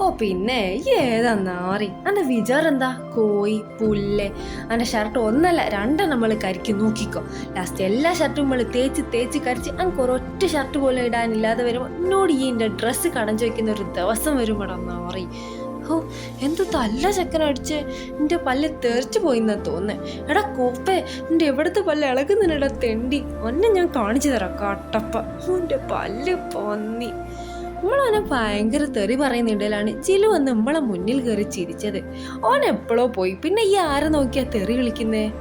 ഓ പിന്നെ ഈ ഏതാ നാറി? എന്താ? കോയി പുല്ല്. അന്റെ ഷർട്ട് ഒന്നല്ല രണ്ടെണ്ണം നമ്മൾ കരിക്ക് നോക്കിക്കോ. ലാസ്റ്റ് എല്ലാ ഷർട്ടും നമ്മൾ തേച്ച് തേച്ച് കരിച്ച് അങ്ങ് ഒരൊറ്റ ഷർട്ട് പോലും ഇടാനില്ലാതെ വരുമ്പോൾ എന്നോട് ഈ എന്റെ ഡ്രസ്സ് കടം ചോദിക്കുന്ന ഒരു ദിവസം വരുമ്പോടാ നാറി. ഓ എന്ത് തല്ല ചെക്കനടിച്ച് എന്റെ പല്ല് തെറിച്ചു പോയിന്നാ തോന്നുന്നത് എടാ കോപ്പേ എന്റെ എവിടുത്തെ പല്ല് ഇളകുന്നില്ലടാ തെണ്ടി. ഒന്നെ ഞാൻ കാണിച്ചു തരാം കട്ടപ്പ. എന്റെ പല്ല് പൊന്നി. നമ്മളവനെ ഭയങ്കര തെറി പറയുന്നിടയിലാണ് ചിലു വന്ന് നമ്മളെ മുന്നിൽ കയറി ചിരിച്ചത്. ഓൻ എപ്പോഴോ പോയി. പിന്നെ ഈ ആരെ നോക്കിയാ തെറി വിളിക്കുന്നേ?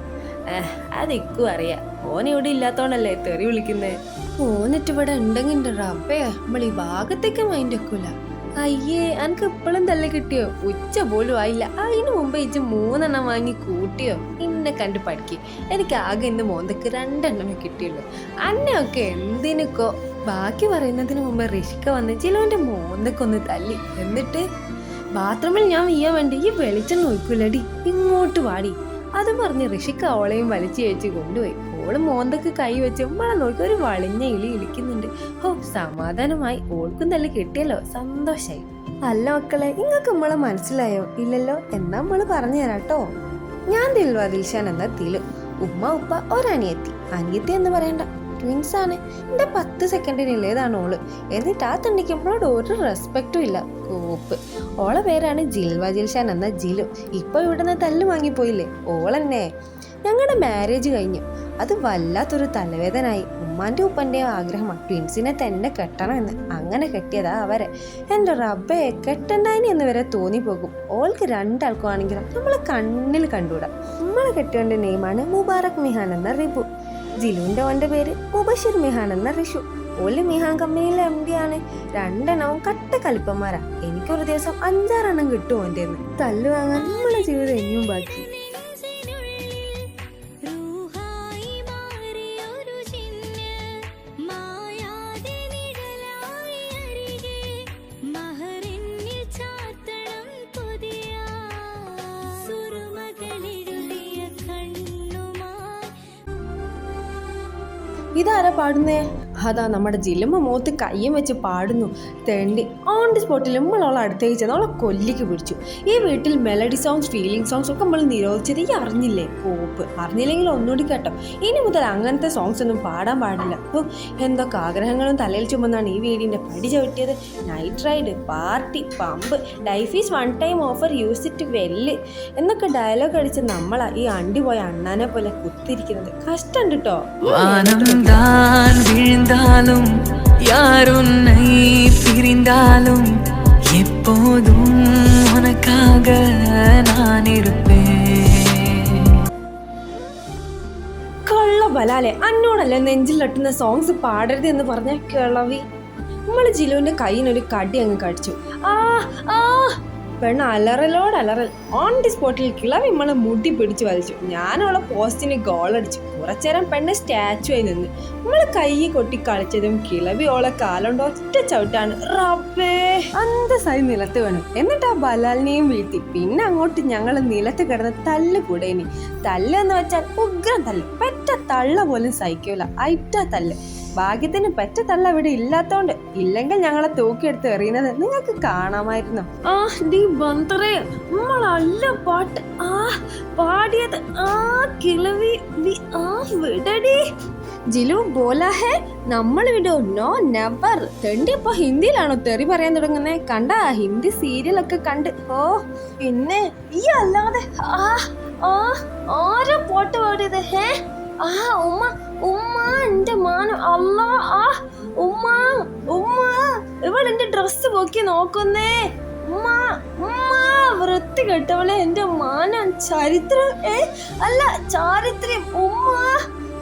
അതെക്കും അറിയാം. ഓൻ ഇവിടെ ഇല്ലാത്തോണ്ടല്ലേ തെറി വിളിക്കുന്നേ? ഓനിട്ട് ഇവിടെ ഉണ്ടെങ്കിൽ റബ്ബേ നമ്മൾ ഈ ഭാഗത്തേക്ക് മൈൻഡ് വെക്കൂല. അയ്യേ അനക്ക് ഇപ്പോഴും തല്ല കിട്ടിയോ? ഉച്ച പോലും ആയില്ല. അതിനു മുമ്പ് ഇച്ച് മൂന്നെണ്ണം വാങ്ങി കൂട്ടിയോ? ഇന്നെ കണ്ട് പഠിക്ക്. എനിക്ക് ആകെ ഇന്ന് മോന്തക്ക് രണ്ടെണ്ണമേ കിട്ടിയുള്ളൂ. അന്നൊക്കെ എന്തിനൊക്കെ ബാക്കി പറയുന്നതിന് മുമ്പ് ഋഷിക്ക വന്ന് ചിലവന്റെ മോന്തക്കൊന്ന് തല്ലി. എന്നിട്ട് ബാത്റൂമിൽ ഞാൻ വീയാൻ വേണ്ടി ഈ വെളിച്ചം നോക്കൂലടി ഇങ്ങോട്ട് വാടി. അത് പറഞ്ഞ് ഋഷിക്ക അവളെയും വലിച്ചു ചേച്ചി കൊണ്ടുപോയി. ഓൾ മോന്തക്ക് കൈ വെച്ച് ഉമ്മളെ നോക്കി ഒരു വളിഞ്ഞ ഇലി ഇരിക്കുന്നുണ്ട് ഓ സമാധാനമായി. ഓൾക്കും തല്ലി കിട്ടിയല്ലോ സന്തോഷായി. അല്ല മക്കളെ ഇങ്ങക്ക് നമ്മളെ മനസ്സിലായോ? ഇല്ലല്ലോ എന്നാ നമ്മൾ പറഞ്ഞു തരാട്ടോ ഞാൻ ദിൽവാ ദിൽഷാൻ എന്ന തിലു. ഉമ്മ ഉപ്പ ഒരനിയത്തി. അനിയത്തി എന്ന് പറയണ്ട. ട്വിൻസ് ആണ്. എന്റെ പത്ത് സെക്കൻഡിനുള്ളതാണ് ഓൾ. എന്നിട്ട് ആ തണ്ടിക്കുമ്പോഴോട് ഒരു റെസ്പെക്റ്റും ഇല്ല. കോപ്പ്. ഓളെ പേരാണ് ജിൽവ ജിൽഷാൻ എന്ന ജിലു. ഇപ്പൊ ഇവിടുന്ന് തല്ല് വാങ്ങിപ്പോയില്ലേ? ഓളെന്നെ. ഞങ്ങളുടെ മാരേജ് കഴിഞ്ഞു. അത് വല്ലാത്തൊരു തലവേദനായി. ഉമ്മാന്റെ ഉപ്പന്റെയും ആഗ്രഹമാണ് ട്വിൻസിനെ തന്നെ കെട്ടണമെന്ന് അങ്ങനെ കെട്ടിയതാ അവരെ. എന്റെ റബ്ബെ കെട്ടണ്ടായിനി എന്ന് വരെ തോന്നിപ്പോകും. ഓൾക്ക് രണ്ടാൾക്കും ആണെങ്കിലും നമ്മളെ കണ്ണിൽ കണ്ടുകൂടാ. നമ്മളെ കെട്ടിയോന്റെ നെയിമാണ് മുബാറക് മിഹാൻ എന്ന റിബു. ജിലുവിന്റെ ഓന്റെ പേര് മുബഷിർ മിഹാൻ എന്ന ഋഷു ഓൽ മിഹാൻ കമ്പനിയിലെ എം ഡി ആണ്. രണ്ടെണ്ണവും കട്ട കലിപ്പന്മാരാ. എനിക്കൊരു ദിവസം അഞ്ചാറെണ്ണം കിട്ടും ഓന്റെ തല്ലു വാങ്ങാൻ നമ്മളെ ജീവിതം ഇനിയും ബാക്കി ഇതാരാ പാടുന്നേ? അതാ നമ്മുടെ ജില്ലമ്മ മൂത്ത് കയ്യും വെച്ച് പാടുന്നു. തേണ്ടി ഓൺ ദി സ്പോട്ടിൽ നമ്മളോളെ അടുത്തേക്ക് ചെന്ന് അവളെ കൊല്ലിക്ക് പിടിച്ചു. ഈ വീട്ടിൽ മെലഡി സോങ്സ് ഫീലിംഗ് സോങ്സ് ഒക്കെ നമ്മൾ നിരോധിച്ചത് ഈ അറിഞ്ഞില്ലേ? കോപ്പ് അറിഞ്ഞില്ലെങ്കിൽ ഒന്നുകൂടി കേട്ടോ. ഇനി മുതൽ അങ്ങനത്തെ സോങ്സ് ഒന്നും പാടാൻ പാടില്ല. അപ്പോൾ എന്തൊക്കെ ആഗ്രഹങ്ങളും തലയിൽ ചുമന്നാണ് ഈ വീടിന്റെ പടി ചവിട്ടിയത്. Night ride party pump life is one time offer use it well എന്നൊക്കെ ഡയലോഗ് അടിച്ച് നമ്മളാ ഈ അണ്ടി പോയ അണ്ണാനെ പോലെ കുത്തിരിക്കുന്നത്. കഷ്ടം കേട്ടോ வானம் தான் வீழ்ந்தாலும் யார் உன்னை பிரிந்தாலும் எப்போதும் உனக்காக நான் இருப்பேன் കള്ള ബലാലെ അന്നോടല്ലേ നെഞ്ചിലട്ടുന്ന സോങ്സ് പാടരുത് എന്ന് പറഞ്ഞ കിളവി നമ്മള് ജിലുവിന്റെ കയ്യിനൊരു കടി അങ്ങ് കടിച്ചു ആ ആ പെണ്ണ് അലറലോട് അലറൽ. ഓൺ ദി സ്പോട്ടിൽ കിളവി നമ്മളെ മുടി പിടിച്ചു വലിച്ചു. ഞാൻ അവളെ പോസ്റ്റിന് ഗോൾ അടിച്ചു. കുറച്ചേരം പെണ്ണ് സ്റ്റാച്ചു ആയി നിന്ന്. നമ്മളെ കൈ കൊട്ടി കളിച്ചതും കിളവി ഓളെ കാലുണ്ട് ഒറ്റ ചവിട്ടാണ്. റബ്ബേ. അന്തസായി നിലത്ത് വേണം. എന്നിട്ട് ആ ബലാലിനെയും വീഴ്ത്തി. പിന്നെ അങ്ങോട്ട് ഞങ്ങൾ നിലത്ത് കിടന്ന് തല്ല് കൂടേനി. തല്ല് എന്ന് വെച്ചാൽ ഉഗ്രം തല്ല്. പെറ്റ തള്ള പോലും സഹിക്കൂല. ഐറ്റ തല്ല്. ഭാഗ്യത്തിന് പറ്റത്തല്ല തള്ള ഇവിടെ ഇല്ലാത്തോണ്ട്. ഇല്ലെങ്കിൽ ഞങ്ങളെ തൂക്കിയെടുത്ത് എറിയുന്നത് നിങ്ങൾക്ക് കാണാമായിരുന്നു. ആ നീ ബന്തറേ നമ്മളല്ല പാട്ട്. ആ പാടിയത് ആ കിളവി ആ വിടടി. ജിലു ബോലാ ഹേ നമ്മൾ വിടോ നോ നെവർ. തെണ്ടി ഇപ്പൊ ഹിന്ദിയിലാണോ തെറി പറയാൻ തുടങ്ങുന്നത് കണ്ട ഹിന്ദി സീരിയലൊക്കെ കണ്ട്. ഓ പിന്നെ ഈ അല്ലാതെ ആ ആ ആരാ പോട്ട് പാടിയത് ഹേ? ആ ഉമ്മ ഉമ്മ എന്റെ മാനം അല്ല ആ ഉമ്മ ഉമ്മ ഇവൾ എന്റെ ഡ്രസ്സ് പൊക്കി നോക്കുന്നേ. ഉമ്മ ഉമ്മ വൃത്തി കെട്ടവളെ എന്റെ മാനം ചരിത്രം ഏ അല്ല ചാരിത്രം ഉമ്മ.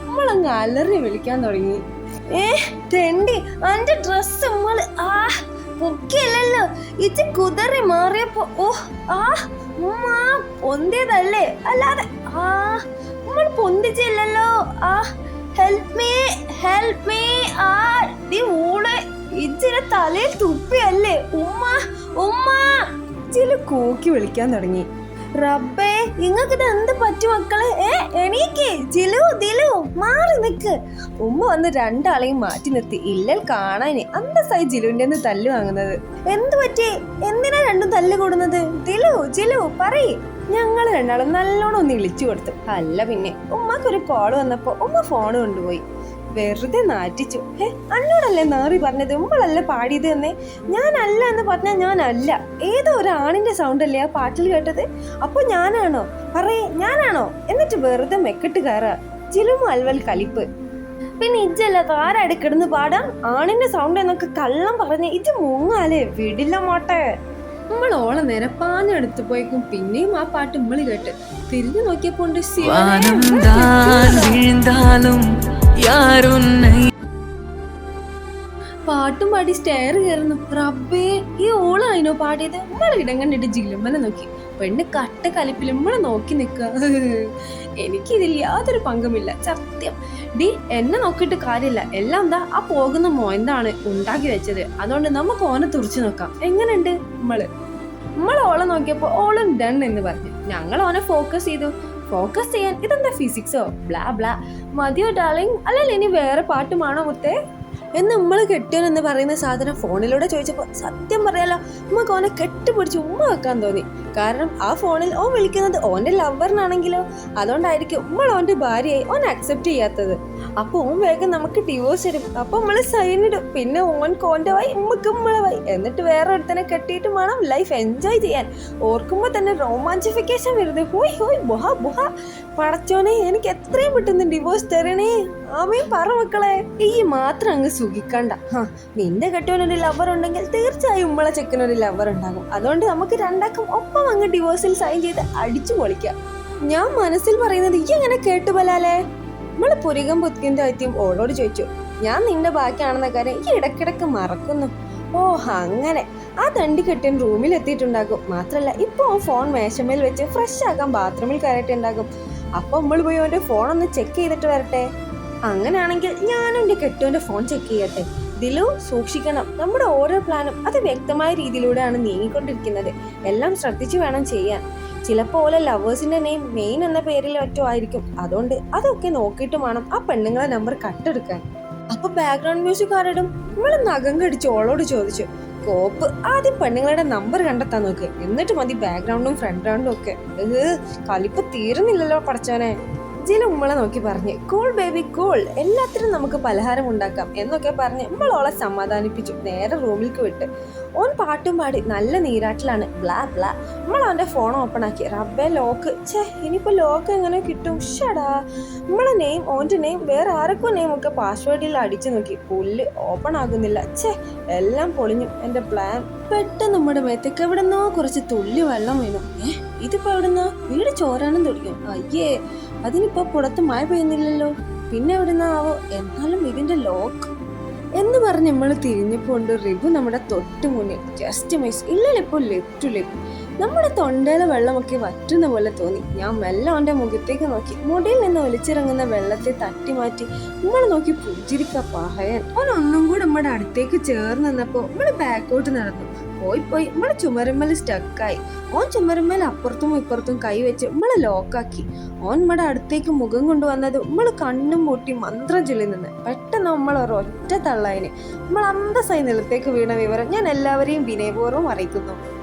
നമ്മളങ്ങ് അലറി വിളിക്കാൻ തുടങ്ങി. ഏ തെണ്ടി എന്റെ ഡ്രസ്സ് നമ്മൾ ആ പൊക്കിയല്ലല്ലോ. ഇത് കുതറി മാറിയപ്പോ ഓ ആ ഉമ്മ പൊന്തിയതല്ലേ? അല്ലാതെ ആ നമ്മൾ പൊന്തിച്ചില്ലല്ലോ. ആ ഹെൽപ് മീ ഹെൽപ് മീ ആ നീ ഊൾ ഇച്ചിരി തലയിൽ തുപ്പിയല്ലേ? ഉമ്മ ഉമ്മ. ചില കൂക്കി വിളിക്കാൻ തുടങ്ങി. റബ്ബേ നിങ്ങൾക്ക് ഇത് എന്ത് പറ്റും മക്കളെ? ഏ എണീക്ക്. ജിലു ദിലു മാറി നിക്ക്. ഉമ്മ വന്ന് രണ്ടാളെയും മാറ്റി നിർത്തി. ഇല്ലൽ കാണാന് അന്തസ്സായി ജിലുവിന്റെ നിന്ന് തല്ല് വാങ്ങുന്നത്. എന്ത് പറ്റി? എന്തിനാ രണ്ടും തല്ല് കൂടുന്നത്? ദിലു ജിലു പറയ്. ഞങ്ങൾ രണ്ടാളും നല്ലോണം ഒന്ന് ഇളിച്ചു കൊടുത്തു. അല്ല പിന്നെ ഉമ്മക്കൊരു കോൾ വന്നപ്പോ ഉമ്മ ഫോൺ കൊണ്ടുപോയി. വെറുതെ നാറ്റിച്ചു. ഏ അന്നോടല്ലേ നാറി പറഞ്ഞത്? ഉമ്മളല്ലേ പാടിയത് എന്നേ ഞാനല്ല എന്ന് പറഞ്ഞാൽ ഞാനല്ല. ഏതോ ഒരു ആണിന്റെ സൗണ്ട് അല്ലേ ആ പാട്ടിൽ കേട്ടത്? അപ്പൊ ഞാനാണോ? പറയേ ഞാനാണോ? എന്നിട്ട് വെറുതെ മെക്കിട്ട് കയറാ. ചിലും അൽവൽ കലിപ്പ്. പിന്നെ ഇജ്ജല്ല താരാടി കിടന്ന് പാടാം ആണിന്റെ സൗണ്ട് എന്നൊക്കെ കള്ളം പറഞ്ഞ് ഇത് മുങ്ങാലേ? വിടില്ല മോട്ടെ. നമ്മൾ ഓളെ നേരെ പാഞ്ഞെടുത്ത് പോയിക്കും. പിന്നെയും ആ പാട്ട് ഇമ്മൾ കേട്ട് തിരിഞ്ഞു നോക്കിയപ്പോണ്ട് ശിവനും. പാട്ടും പാടി സ്റ്റെയർ കയറുന്നു. റബ്ബേ ഈ ഓളായിനോ പാടിയത്? നമ്മളെ ഇടം കണ്ടിട്ട് ജില്ലുമ്മനെ നോക്കി. പെണ്ണ് കട്ട കലിപ്പിൽ നമ്മളെ നോക്കി നിൽക്കുക എനിക്കിതിൽ യാതൊരു പങ്കുമില്ല. സത്യം. ഡി എന്നെ നോക്കിയിട്ട് കാര്യമില്ല. എല്ലാം എന്താ ആ പോകുന്ന മോന്താണ് ഉണ്ടാക്കി വെച്ചത്. അതുകൊണ്ട് നമുക്ക് ഓനെ തുറച്ചു നോക്കാം. എങ്ങനെയുണ്ട് നമ്മൾ നമ്മൾ ഓളെ നോക്കിയപ്പോൾ ഓളും ഡൺ എന്ന് പറഞ്ഞു. ഞങ്ങൾ ഓനെ ഫോക്കസ് ചെയ്തു. ഫോക്കസ് ചെയ്യാൻ ഇതെന്താ ഫിസിക്സോ ബ്ലാ ബ്ലാ മതിയോ ഡാർലിംഗ് അല്ലെങ്കിൽ ഇനി വേറെ പാട്ടുമാണോ മുത്തേ? എന്ന് നമ്മൾ കെട്ടിയോൻ എന്ന് പറയുന്ന സാധനം ഫോണിലൂടെ ചോദിച്ചപ്പോൾ സത്യം പറയാലോ നമുക്ക് ഓനെ കെട്ടിപ്പിടിച്ച് ഉമ്മ വെക്കാൻ തോന്നി. കാരണം ആ ഫോണിൽ ഓൻ വിളിക്കുന്നത് ഓന്റെ ലവറിനാണെങ്കിലോ അതുകൊണ്ടായിരിക്കും ഉമ്മൾ ഓന്റെ ഭാര്യയായി ഓൻ അക്സെപ്റ്റ് ചെയ്യാത്തത്. അപ്പോൾ ഓൻ വേഗം നമുക്ക് ഡിവോഴ്സ് തരും അപ്പോൾ നമ്മൾ സൈൻ ഇടും. പിന്നെ ഓൻ ഓന്റെ വായി ഉമ്മക്ക് ഉമ്മളെ വായി എന്നിട്ട് വേറെ ഒരുത്തനെ കെട്ടിയിട്ട് വേണം ലൈഫ് എൻജോയ് ചെയ്യാൻ. ഓർക്കുമ്പോൾ തന്നെ റോമാഞ്ചിഫിക്കേഷൻ വരുന്നത്. ഹോയ് ഹോയ് ബുഹ ബുഹ. പടച്ചോനെ എനിക്ക് എത്രയും പെട്ടെന്ന് ഡിവോഴ്സ് തരണേ. ആമേ പറ മക്കളെ. ഈ മാത്രം അങ്ങ് സുഖിക്കണ്ട. നിന്റെ കെട്ടിയോനൊരു ലവർ ഉണ്ടെങ്കിൽ തീർച്ചയായും ഉമ്മളെ ചെക്കനൊരു ലവർ ഉണ്ടാകും. അതുകൊണ്ട് നമുക്ക് രണ്ടാക്കും ഒപ്പം അങ്ങ് ഡിവോഴ്സിൽ സൈൻ ചെയ്ത് അടിച്ചു പൊളിക്കാം. ഞാൻ മനസ്സിൽ പറയുന്നത് ഈ എങ്ങനെ കേട്ടു ബലാലേ. നമ്മൾ പുരികം പുത്തിന്റെ ഐത്യം ഓളോട് ചോദിച്ചു ഞാൻ നിന്റെ ബാക്കിയാണെന്ന കാര്യം ഈ ഇടക്കിടക്ക് മറക്കുന്നു. ഓ അങ്ങനെ. ആ തണ്ടി കെട്ടിയൻ റൂമിൽ എത്തിയിട്ടുണ്ടാകും. മാത്രല്ല ഇപ്പൊ ഫോൺ മേശമേൽ വെച്ച് ഫ്രഷ് ആക്കാൻ ബാത്റൂമിൽ കയറിയിട്ടുണ്ടാകും. അപ്പൊ നമ്മൾ പോയി അവന്റെ ഫോൺ ഒന്ന് ചെക്ക് ചെയ്തിട്ട് വരട്ടെ. അങ്ങനെയാണെങ്കിൽ ഞാനും എന്റെ കെട്ടുവിന്റെ ഫോൺ ചെക്ക് ചെയ്യട്ടെ. ദിലു സൂക്ഷിക്കണം. നമ്മുടെ ഓരോ പ്ലാനും അത് വ്യക്തമായ രീതിയിലൂടെയാണ് നീങ്ങിക്കൊണ്ടിരിക്കുന്നത്. എല്ലാം ശ്രദ്ധിച്ചു വേണം ചെയ്യാൻ. ചിലപ്പോൾ ഓലെ ലവേഴ്സിന്റെ നെയിം മെയിൻ എന്ന പേരിൽ മറ്റോ ആയിരിക്കും. അതുകൊണ്ട് അതൊക്കെ നോക്കിയിട്ട് വേണം ആ പെണ്ണുങ്ങളെ നമ്പർ കട്ടെടുക്കാൻ അപ്പൊ ബാക്ക്ഗ്രൗണ്ട് മ്യൂസിക് ആരോടും നമ്മൾ നഖം കടിച്ച് ഓളോട് ചോദിച്ചു. കോപ്പ്. ആദ്യം പെണ്ണുങ്ങളുടെ നമ്പർ കണ്ടെത്താൻ നോക്ക്. എന്നിട്ട് മതി ബാക്ക്ഗ്രൗണ്ടും ഫ്രണ്ട് ഗ്രൗണ്ടും ഒക്കെ. കലിപ്പ് തീരുന്നില്ലല്ലോ പടച്ചോനെ ജില ഉമ്മളെ നോക്കി പറഞ്ഞ് കൂൾ ബേബി കൂൾ എല്ലാത്തിനും നമുക്ക് പലഹാരം ഉണ്ടാക്കാം എന്നൊക്കെ പറഞ്ഞ് ഉമ്മളോളെ സമാധാനിപ്പിച്ചു നേരെ റൂമിലേക്ക് വിട്ട്. ഓൻ പാട്ടും പാടി നല്ല നീരാട്ടിലാണ് ബ്ലാ ബ്ലാ. നമ്മൾ അവന്റെ ഫോൺ ഓപ്പൺ ആക്കി റബ്ബെ ലോക്ക്. ഛേ ഇനിയിപ്പോൾ ലോക്ക് എങ്ങനെ കിട്ടും? ഷടാ. നമ്മളെ നെയിം ഓന്റെ നെയിം വേറെ ആരൊക്കെ നെയിം ഒക്കെ പാസ്വേഡിൽ അടിച്ചു നോക്കി പുല്ല് ഓപ്പൺ ആകുന്നില്ല. ഛേ എല്ലാം പൊളിഞ്ഞു. എന്റെ പ്ലാൻ പെട്ടെന്ന് നമ്മുടെ മേത്തേക്ക് എവിടെന്നോ കുറച്ച് തുള്ളി വെള്ളം വീണു. ഏ എവിടെ എവിടുന്നോ? വീട് ചോരാനും തുടങ്ങി അയ്യേ അതിനിപ്പോ പുറത്ത് മഴ പെയ്യുന്നില്ലല്ലോ. പിന്നെ എവിടുന്നാവോ എന്നാലും ഇതിന്റെ ലോക്ക് എന്ന് പറഞ്ഞ് നമ്മൾ തിരിഞ്ഞപ്പോണ്ട് റിബു നമ്മുടെ തൊട്ട് മുന്നിൽ. ജസ്റ്റ് മൈസ് ഇല്ലല്ലോ ഇപ്പോൾ ലെഫ്റ്റ് ടു ലിപ് നമ്മുടെ തൊണ്ടയിലെ വെള്ളമൊക്കെ വറ്റുന്ന പോലെ തോന്നി. ഞാൻ മെല്ലെ അവന്റെ മുഖത്തേക്ക് നോക്കി. മുടിയിൽ നിന്ന് ഒലിച്ചിറങ്ങുന്ന വെള്ളത്തെ തട്ടി മാറ്റി നമ്മൾ നോക്കി പുഞ്ചിരിക്ക പാഹയൻ. അവൻ ഒന്നും കൂടെ നമ്മുടെ അടുത്തേക്ക് ചേർന്ന് നിന്നപ്പോൾ നമ്മൾ ബാക്കോട്ട് നടന്നു. പോയി പോയി. നമ്മളെ ചുമരമ്മൽ സ്റ്റക്കായി ഓൻ ചുമരമ്മൽ അപ്പുറത്തും ഇപ്പുറത്തും കൈ വെച്ച് നമ്മളെ ലോക്കാക്കി ഓൻ നമ്മുടെ അടുത്തേക്ക് മുഖം കൊണ്ടുവന്നത് നമ്മൾ കണ്ണും പൂട്ടി മന്ത്രം ചൊല്ലി നിന്ന്. പെട്ടെന്ന് നമ്മൾ ഒരൊറ്റ തള്ളായിന്. നമ്മൾ അന്തസ്സായി നിലത്തേക്ക് വീണ വിവരം ഞാൻ എല്ലാവരെയും വിനയപൂർവം അറിയിക്കുന്നു.